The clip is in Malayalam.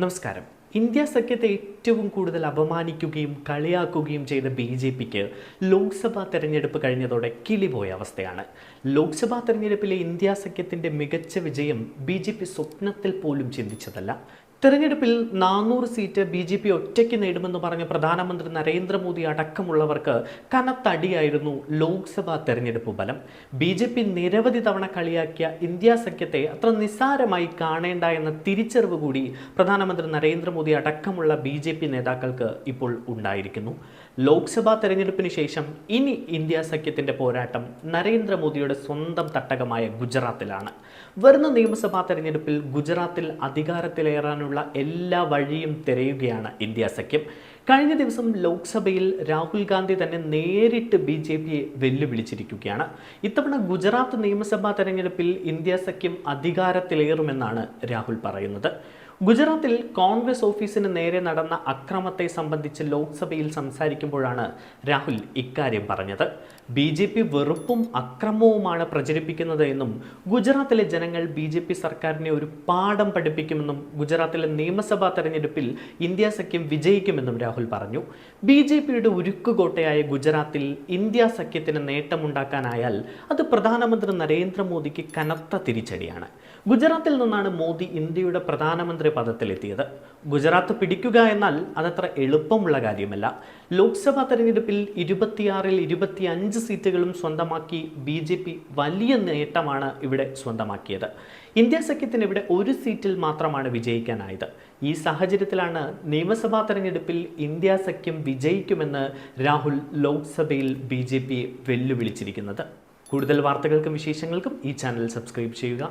നമസ്കാരം. ഇന്ത്യ സഖ്യത്തെ ഏറ്റവും കൂടുതൽ അപമാനിക്കുകയും കളിയാക്കുകയും ചെയ്ത ബി ജെ പിക്ക് ലോക്സഭാ തെരഞ്ഞെടുപ്പ് കഴിഞ്ഞതോടെ കിളിപോയ അവസ്ഥയാണ്. ലോക്സഭാ തെരഞ്ഞെടുപ്പിലെ ഇന്ത്യ സഖ്യത്തിന്റെ മികച്ച വിജയം ബി ജെ പി സ്വപ്നത്തിൽ പോലും ചിന്തിച്ചതല്ല. തെരഞ്ഞെടുപ്പിൽ നാനൂറ് സീറ്റ് ബി ജെ പി ഒറ്റയ്ക്ക് നേടുമെന്ന് പറഞ്ഞ പ്രധാനമന്ത്രി നരേന്ദ്രമോദി അടക്കമുള്ളവർക്ക് കനത്തടിയായിരുന്നു ലോക്സഭാ തെരഞ്ഞെടുപ്പ് ഫലം. ബി ജെ പി നിരവധി തവണ കളിയാക്കിയ ഇന്ത്യ സഖ്യത്തെ അത്ര നിസ്സാരമായി കാണേണ്ട എന്ന തിരിച്ചറിവ് കൂടി പ്രധാനമന്ത്രി നരേന്ദ്രമോദി അടക്കമുള്ള ബി ജെ പി നേതാക്കൾക്ക് ഇപ്പോൾ ഉണ്ടായിരിക്കുന്നു. ലോക്സഭാ തെരഞ്ഞെടുപ്പിന് ശേഷം ഇനി ഇന്ത്യ സഖ്യത്തിന്റെ പോരാട്ടം നരേന്ദ്രമോദിയുടെ സ്വന്തം തട്ടകമായ ഗുജറാത്തിലാണ്. വരുന്ന നിയമസഭാ തെരഞ്ഞെടുപ്പിൽ ഗുജറാത്തിൽ അധികാരത്തിലേറാനുള്ള എല്ലാ വഴിയും തിരയുകയാണ് ഇന്ത്യ സഖ്യം. കഴിഞ്ഞ ദിവസം ലോക്സഭയിൽ രാഹുൽ ഗാന്ധി തന്നെ നേരിട്ട് ബി ജെ പിയെ വെല്ലുവിളിച്ചിരിക്കുകയാണ്. ഇത്തവണ ഗുജറാത്ത് നിയമസഭാ തെരഞ്ഞെടുപ്പിൽ ഇന്ത്യ സഖ്യം അധികാരത്തിലേറുമെന്നാണ് രാഹുൽ പറയുന്നത്. ഗുജറാത്തിൽ കോൺഗ്രസ് ഓഫീസിന് നേരെ നടന്ന അക്രമത്തെ സംബന്ധിച്ച് ലോക്സഭയിൽ സംസാരിക്കുമ്പോഴാണ് രാഹുൽ ഇക്കാര്യം പറഞ്ഞത്. ബി ജെ പി വെറുപ്പും അക്രമവുമാണ് പ്രചരിപ്പിക്കുന്നത് എന്നും ഗുജറാത്തിലെ ജനങ്ങൾ ബി ജെ പി സർക്കാരിനെ ഒരു പാഠം പഠിപ്പിക്കുമെന്നും ഗുജറാത്തിലെ നിയമസഭാ തെരഞ്ഞെടുപ്പിൽ ഇന്ത്യ സഖ്യം വിജയിക്കുമെന്നും രാഹുൽ പറഞ്ഞു. ബി ജെ പിയുടെ ഉരുക്കുകോട്ടയായ ഗുജറാത്തിൽ ഇന്ത്യ സഖ്യത്തിന് നേട്ടമുണ്ടാക്കാനായാൽ അത് പ്രധാനമന്ത്രി നരേന്ദ്രമോദിക്ക് കനത്ത തിരിച്ചടിയാണ്. ഗുജറാത്തിൽ നിന്നാണ് മോദി ഇന്ത്യയുടെ പ്രധാനമന്ത്രി പദത്തിലെത്തിയത്. ഗുജറാത്ത് പിടിക്കുക എന്നാൽ അതത്ര എളുപ്പമുള്ള കാര്യമല്ല. ലോക്സഭാ തെരഞ്ഞെടുപ്പിൽ ഇരുപത്തിയാറിൽ ഇരുപത്തിയഞ്ച് സീറ്റുകളും സ്വന്തമാക്കി ബി ജെ പി വലിയ നേട്ടമാണ് ഇവിടെ സ്വന്തമാക്കിയത്. ഇന്ത്യ സഖ്യത്തിന് ഇവിടെ ഒരു സീറ്റിൽ മാത്രമാണ് വിജയിക്കാനായത്. ഈ സാഹചര്യത്തിലാണ് നിയമസഭാ തെരഞ്ഞെടുപ്പിൽ ഇന്ത്യ സഖ്യം വിജയിക്കുമെന്ന് രാഹുൽ ലോക്സഭയിൽ ബി ജെ വെല്ലുവിളിച്ചിരിക്കുന്നത്. കൂടുതൽ വാർത്തകൾക്കും വിശേഷങ്ങൾക്കും ഈ ചാനൽ സബ്സ്ക്രൈബ് ചെയ്യുക.